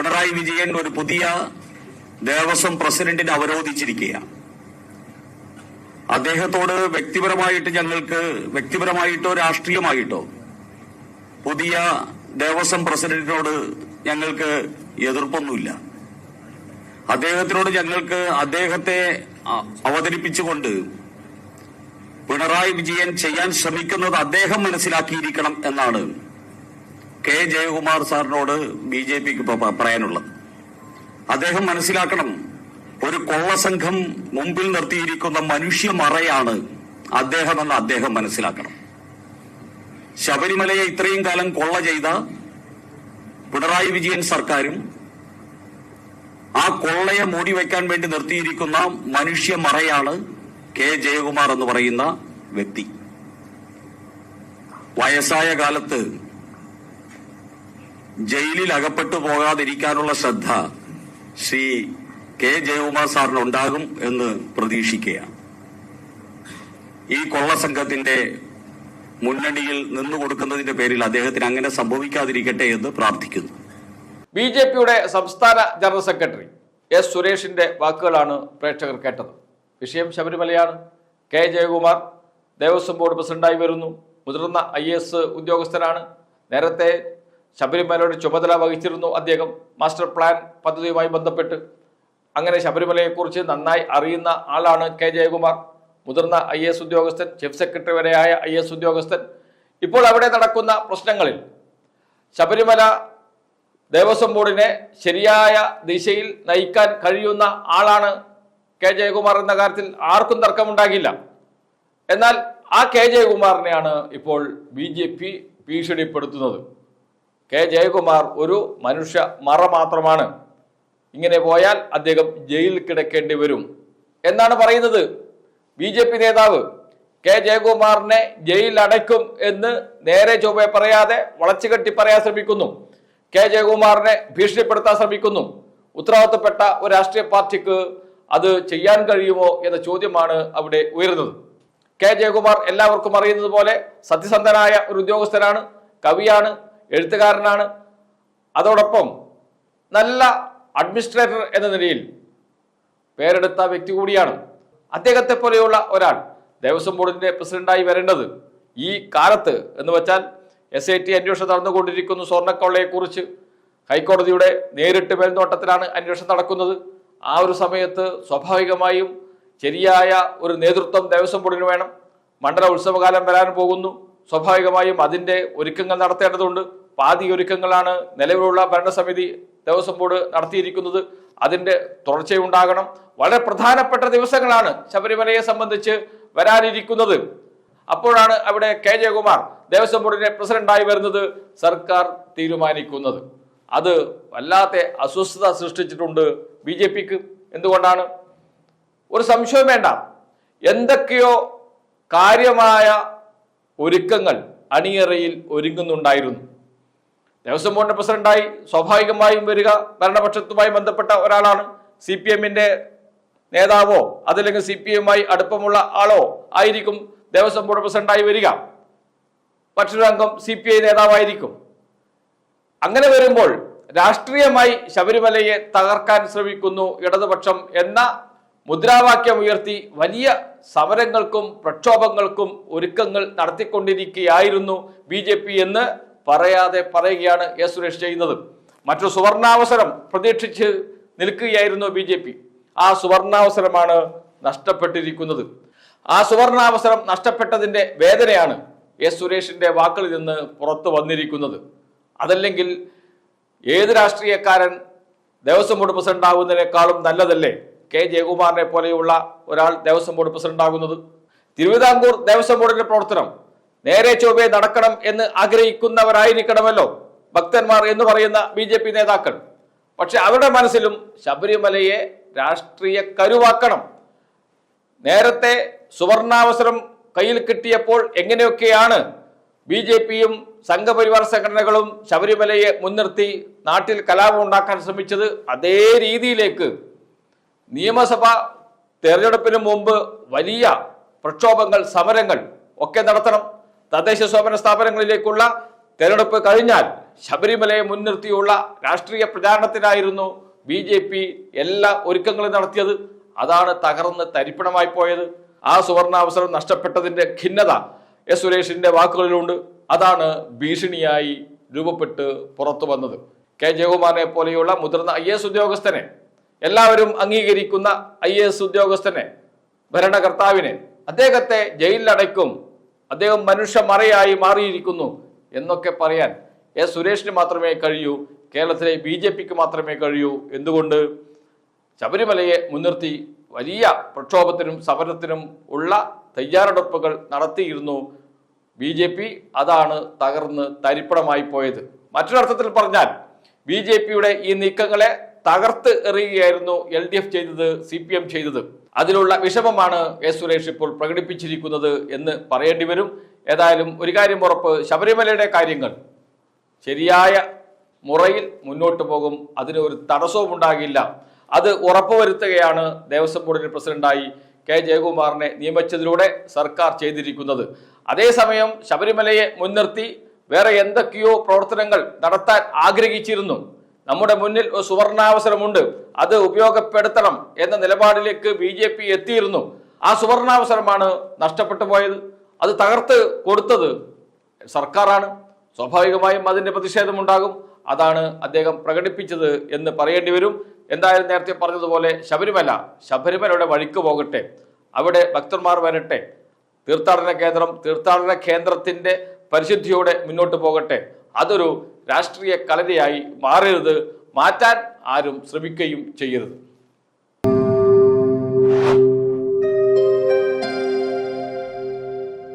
പിണറായി വിജയൻ ഒരു പുതിയ ദേവസ്വം പ്രസിഡന്റിനെ അവരോധിച്ചിരിക്കുകയാണ്. അദ്ദേഹത്തോട് വ്യക്തിപരമായിട്ട് ഞങ്ങൾക്ക് വ്യക്തിപരമായിട്ടോ രാഷ്ട്രീയമായിട്ടോ പുതിയ ദേവസ്വം പ്രസിഡന്റിനോട് ഞങ്ങൾക്ക് എതിർപ്പൊന്നുമില്ല. അദ്ദേഹത്തിനോട് ഞങ്ങൾക്ക് അദ്ദേഹത്തെ അവതരിപ്പിച്ചുകൊണ്ട് പിണറായി വിജയൻ ചെയ്യാൻ ശ്രമിക്കുന്നത് അദ്ദേഹം മനസ്സിലാക്കിയിരിക്കണം എന്നാണ് കെ ജയകുമാർ സാറിനോട് ബി ജെ പിക്ക് പറയാനുള്ളത്. അദ്ദേഹം മനസ്സിലാക്കണം ഒരു കൊള്ളസംഘം മുമ്പിൽ നിർത്തിയിരിക്കുന്ന മനുഷ്യമറയാണ് അദ്ദേഹമെന്ന് അദ്ദേഹം മനസ്സിലാക്കണം. ശബരിമലയെ ഇത്രയും കാലം കൊള്ള ചെയ്ത പിണറായി വിജയൻ സർക്കാരും ആ കൊള്ളയെ മൂടി വയ്ക്കാൻ വേണ്ടി നിർത്തിയിരിക്കുന്ന മനുഷ്യമറയാണ് കെ ജയകുമാർ എന്ന് പറയുന്ന വ്യക്തി. വയസ്സായ കാലത്ത് ജയിലിൽ അകപ്പെട്ടു പോകാതിരിക്കാനുള്ള ശ്രദ്ധ ശ്രീ കെ ജയകുമാർ സാറിന് ഉണ്ടാകും എന്ന് പ്രതീക്ഷിക്കുകയാണ്. ഈ കൊള്ളസംഘത്തിന്റെ മുന്നണിയിൽ നിന്നു കൊടുക്കുന്നതിന്റെ പേരിൽ അദ്ദേഹത്തിന് അങ്ങനെ സംഭവിക്കാതിരിക്കട്ടെ എന്ന് പ്രാർത്ഥിക്കുന്നു. ബി ജെ പിയുടെ സംസ്ഥാന ജനറൽ സെക്രട്ടറി എസ് സുരേഷിന്റെ വാക്കുകളാണ് പ്രേക്ഷകർ കേട്ടത്. വിഷയം ശബരിമലയാണ്. കെ ജയകുമാർ ദേവസ്വം ബോർഡ് പ്രസിഡന്റായി വരുന്നു. മുതിർന്ന ഐ ഉദ്യോഗസ്ഥനാണ്. നേരത്തെ ശബരിമലയുടെ ചുമതല വഹിച്ചിരുന്നു അദ്ദേഹം. മാസ്റ്റർ പ്ലാൻ പദ്ധതിയുമായി ബന്ധപ്പെട്ട്. അങ്ങനെ ശബരിമലയെക്കുറിച്ച് നന്നായി അറിയുന്ന ആളാണ് കെ ജയകുമാർ. മുതിർന്ന ഐ എസ് ഉദ്യോഗസ്ഥൻ ചീഫ് സെക്രട്ടറി വരെയായ ഐ എസ് ഉദ്യോഗസ്ഥൻ. ഇപ്പോൾ അവിടെ നടക്കുന്ന പ്രശ്നങ്ങളിൽ ശബരിമല ദേവസ്വം ബോർഡിനെ ശരിയായ ദിശയിൽ നയിക്കാൻ കഴിയുന്ന ആളാണ് കെ ജയകുമാർ എന്ന കാര്യത്തിൽ ആർക്കും തർക്കമുണ്ടാകില്ല. എന്നാൽ ആ കെ ജയകുമാറിനെയാണ് ഇപ്പോൾ ബി ജെ പി ഭീഷണിപ്പെടുത്തുന്നത്. കെ ജയകുമാർ ഒരു മനുഷ്യ മറ മാത്രമാണ്. ഇങ്ങനെ പോയാൽ അദ്ദേഹം ജയിലിൽ കിടക്കേണ്ടി വരും. എന്നാണ് പറയുന്നത് ബി ജെ പി നേതാവ്. കെ ജയകുമാറിനെ ജയിലിൽ അടയ്ക്കും എന്ന് നേരെ ചൊവ്വെ പറയാതെ വളച്ചുകെട്ടി പറയാൻ ശ്രമിക്കുന്നു. കെ ജയകുമാറിനെ ഭീഷണിപ്പെടുത്താൻ ശ്രമിക്കുന്നു. ഉത്തരവാദിത്തപ്പെട്ട ഒരു രാഷ്ട്രീയ പാർട്ടിക്ക് അത് ചെയ്യാൻ കഴിയുമോ എന്ന ചോദ്യമാണ് അവിടെ ഉയരുന്നത്. കെ ജയകുമാർ എല്ലാവർക്കും അറിയുന്നത് പോലെ സത്യസന്ധനായ ഒരു ഉദ്യോഗസ്ഥനാണ് കവിയാണ് എഴുത്തുകാരനാണ്. അതോടൊപ്പം നല്ല അഡ്മിനിസ്ട്രേറ്റർ എന്ന നിലയിൽ പേരെടുത്ത വ്യക്തി കൂടിയാണ് അദ്ദേഹത്തെ പോലെയുള്ള ഒരാൾ. ദേവസ്വം ബോർഡിന്റെ പ്രസിഡന്റായി വരേണ്ടത് ഈ കാലത്ത് എന്ന് വെച്ചാൽ എസ് ഐ ടി അന്വേഷണം നടന്നുകൊണ്ടിരിക്കുന്നു സ്വർണക്കൊള്ളയെക്കുറിച്ച്. ഹൈക്കോടതിയുടെ നേരിട്ട് മേൽനോട്ടത്തിലാണ് അന്വേഷണം നടക്കുന്നത്. ആ ഒരു സമയത്ത് സ്വാഭാവികമായും ശരിയായ ഒരു നേതൃത്വം ദേവസ്വം ബോർഡിന് വേണം. മണ്ഡല ഉത്സവകാലം വരാൻ പോകുന്നു. സ്വാഭാവികമായും അതിന്റെ ഒരുക്കങ്ങൾ നടത്തേണ്ടതുണ്ട്. പാതി ഒരുക്കങ്ങളാണ് നിലവിലുള്ള ഭരണസമിതി ദേവസ്വം ബോർഡ് നടത്തിയിരിക്കുന്നത്. അതിന്റെ തുടർച്ചയുണ്ടാകണം. വളരെ പ്രധാനപ്പെട്ട ദിവസങ്ങളാണ് ശബരിമലയെ സംബന്ധിച്ച് വരാനിരിക്കുന്നത്. അപ്പോഴാണ് അവിടെ കെ ജയകുമാർ ദേവസ്വം ബോർഡിന്റെ പ്രസിഡന്റായി വരുന്നത് സർക്കാർ തീരുമാനിക്കുന്നത്. അത് വല്ലാത്ത അസ്വസ്ഥത സൃഷ്ടിച്ചിട്ടുണ്ട് ബി ജെ പിക്ക്. എന്തുകൊണ്ടാണ്? ഒരു സംശയം വേണ്ട. എന്തൊക്കെയോ കാര്യമായ ഒരുക്കങ്ങൾ അണിയറയിൽ ഒരുങ്ങുന്നുണ്ടായിരുന്നു. ദേവസ്വം ബോർഡിന്റെ പ്രസിഡന്റായി സ്വാഭാവികമായും വരിക ഭരണപക്ഷത്തുമായി ബന്ധപ്പെട്ട ഒരാളാണ് സി പി എമ്മിന്റെ നേതാവോ അതല്ലെങ്കിൽ സി പി എമ്മുമായി അടുപ്പമുള്ള ആളോ ആയിരിക്കും ദേവസ്വം ബോർഡ് പ്രസിഡന്റായി വരിക. മറ്റൊരു അംഗം സി പി ഐ നേതാവായിരിക്കും. അങ്ങനെ വരുമ്പോൾ രാഷ്ട്രീയമായി ശബരിമലയെ തകർക്കാൻ ശ്രമിക്കുന്നു ഇടതുപക്ഷം എന്ന മുദ്രാവാക്യം ഉയർത്തി വലിയ സമരങ്ങൾക്കും പ്രക്ഷോഭങ്ങൾക്കും ഒരുക്കങ്ങൾ നടത്തിക്കൊണ്ടിരിക്കുകയായിരുന്നു ബി എന്ന് പറയാതെ പറയുകയാണ് എ സുരേഷ് ചെയ്യുന്നത്. മറ്റു സുവർണാവസരം പ്രതീക്ഷിച്ച് നിൽക്കുകയായിരുന്നു ബി ജെ പി. ആ സുവർണാവസരമാണ് നഷ്ടപ്പെട്ടിരിക്കുന്നത്. ആ സുവർണാവസരം നഷ്ടപ്പെട്ടതിന്റെ വേദനയാണ് എസ് സുരേഷിന്റെ വാക്കുകളിൽ നിന്ന് പുറത്തു വന്നിരിക്കുന്നത്. അതല്ലെങ്കിൽ ഏത് രാഷ്ട്രീയക്കാരൻ ദേവസ്വം ബോർഡ് പ്രസിഡന്റ് ആകുന്നതിനേക്കാളും നല്ലതല്ലേ? കെ ജയകുമാറിനെ പോലെയുള്ള ഒരാൾ ദേവസ്വം ബോർഡ് പ്രസിഡന്റ് ആകുന്നത് തിരുവിതാംകൂർ ദേവസ്വം ബോർഡിന്റെ പ്രവർത്തനം നേരെ ചൊവ്വേ നടക്കണം എന്ന് ആഗ്രഹിക്കുന്നവരായിരിക്കണമല്ലോ. ഭക്തന്മാർ എന്ന് പറയുന്ന ബി ജെ പി നേതാക്കൾ. പക്ഷെ അവരുടെ മനസ്സിലും ശബരിമലയെ രാഷ്ട്രീയ കരുവാക്കണം. നേരത്തെ സുവർണാവസരം കയ്യിൽ കിട്ടിയപ്പോൾ എങ്ങനെയൊക്കെയാണ് ബി ജെ പിയും സംഘപരിവാർ സംഘടനകളും ശബരിമലയെ മുൻനിർത്തി നാട്ടിൽ കലാപം ഉണ്ടാക്കാൻ ശ്രമിച്ചത് അതേ രീതിയിലേക്ക്. നിയമസഭ തെരഞ്ഞെടുപ്പിന് മുമ്പ് വലിയ പ്രക്ഷോഭങ്ങൾ സമരങ്ങൾ ഒക്കെ നടത്തണം. തദ്ദേശ സ്വയംഭരണ സ്ഥാപനങ്ങളിലേക്കുള്ള തെരഞ്ഞെടുപ്പ് കഴിഞ്ഞാൽ ശബരിമലയെ മുൻനിർത്തിയുള്ള രാഷ്ട്രീയ പ്രചാരണത്തിനായിരുന്നു ബി ജെ പി എല്ലാ ഒരുക്കങ്ങളും നടത്തിയത്. അതാണ് തകർന്ന് തരിപ്പണമായി പോയത്. ആ സുവർണാവസരം നഷ്ടപ്പെട്ടതിന്റെ ഖിന്നത എസ് സുരേഷിന്റെ വാക്കുകളിലുണ്ട്. അതാണ് ഭീഷണിയായി രൂപപ്പെട്ട് പുറത്തു വന്നത്. കെ ജയകുമാറിനെ പോലെയുള്ള മുതിർന്ന ഐ എസ് ഉദ്യോഗസ്ഥനെ എല്ലാവരും അംഗീകരിക്കുന്ന ഐ എസ് ഉദ്യോഗസ്ഥനെ ഭരണകർത്താവിനെ അദ്ദേഹത്തെ ജയിലിലടയ്ക്കും അദ്ദേഹം മനുഷ്യ മറയായി മാറിയിരിക്കുന്നു എന്നൊക്കെ പറയാൻ എസ് സുരേഷിന് മാത്രമേ കഴിയൂ കേരളത്തിലെ ബി ജെ പിക്ക് മാത്രമേ കഴിയൂ എന്തുകൊണ്ട്? ശബരിമലയെ മുൻനിർത്തി വലിയ പ്രക്ഷോഭത്തിനും സമരത്തിനും ഉള്ള തയ്യാറെടുപ്പുകൾ നടത്തിയിരുന്നു. ബി ജെ പി അതാണ് തകർന്ന് തരിപ്പണമായി പോയത്. മറ്റൊരർത്ഥത്തിൽ പറഞ്ഞാൽ ബി ജെ പിയുടെ ഈ നീക്കങ്ങളെ തകർത്ത് എറിയുകയായിരുന്നു എൽ ഡി എഫ് ചെയ്തത് സി പി എം ചെയ്തത്. അതിലുള്ള വിഷമമാണ് എസ് സുരേഷ് ഇപ്പോൾ പ്രകടിപ്പിച്ചിരിക്കുന്നത് എന്ന് പറയേണ്ടി വരും. ഏതായാലും ഒരു കാര്യം ഉറപ്പ് ശബരിമലയുടെ കാര്യങ്ങൾ ശരിയായ മുറയിൽ മുന്നോട്ട് പോകും. അതിന് ഒരു തടസ്സവും ഉണ്ടാകില്ല. അത് ഉറപ്പുവരുത്തുകയാണ് ദേവസ്വം ബോർഡിന്റെ പ്രസിഡന്റായി കെ ജയകുമാറിനെ നിയമിച്ചതിലൂടെ സർക്കാർ ചെയ്തിരിക്കുന്നത്. അതേസമയം ശബരിമലയെ മുൻനിർത്തി വേറെ എന്തൊക്കെയോ പ്രവർത്തനങ്ങൾ നടത്താൻ ആഗ്രഹിച്ചിരുന്നു. നമ്മുടെ മുന്നിൽ ഒരു സുവർണാവസരമുണ്ട്. അത് ഉപയോഗപ്പെടുത്തണം എന്ന നിലപാടിലേക്ക് ബി ജെ പി എത്തിയിരുന്നു. ആ സുവർണാവസരമാണ് നഷ്ടപ്പെട്ടു പോയത്. അത് തകർത്ത് കൊടുത്തത് സർക്കാരാണ്. സ്വാഭാവികമായും അതിന്റെ പ്രതിഷേധമുണ്ടാകും. അതാണ് അദ്ദേഹം പ്രകടിപ്പിച്ചത് എന്ന് പറയേണ്ടി വരും. എന്തായാലും നേരത്തെ പറഞ്ഞതുപോലെ ശബരിമല ശബരിമലയുടെ വഴിക്ക് പോകട്ടെ. അവിടെ ഭക്തന്മാർ വരട്ടെ. തീർത്ഥാടന കേന്ദ്രം തീർത്ഥാടന കേന്ദ്രത്തിന്റെ പരിശുദ്ധിയോടെ മുന്നോട്ട് പോകട്ടെ. അതൊരു രാഷ്ട്രീയ കലരയായി മാറരുത് മാറ്റാൻ ആരും ശ്രമിക്കുകയും ചെയ്യരുത്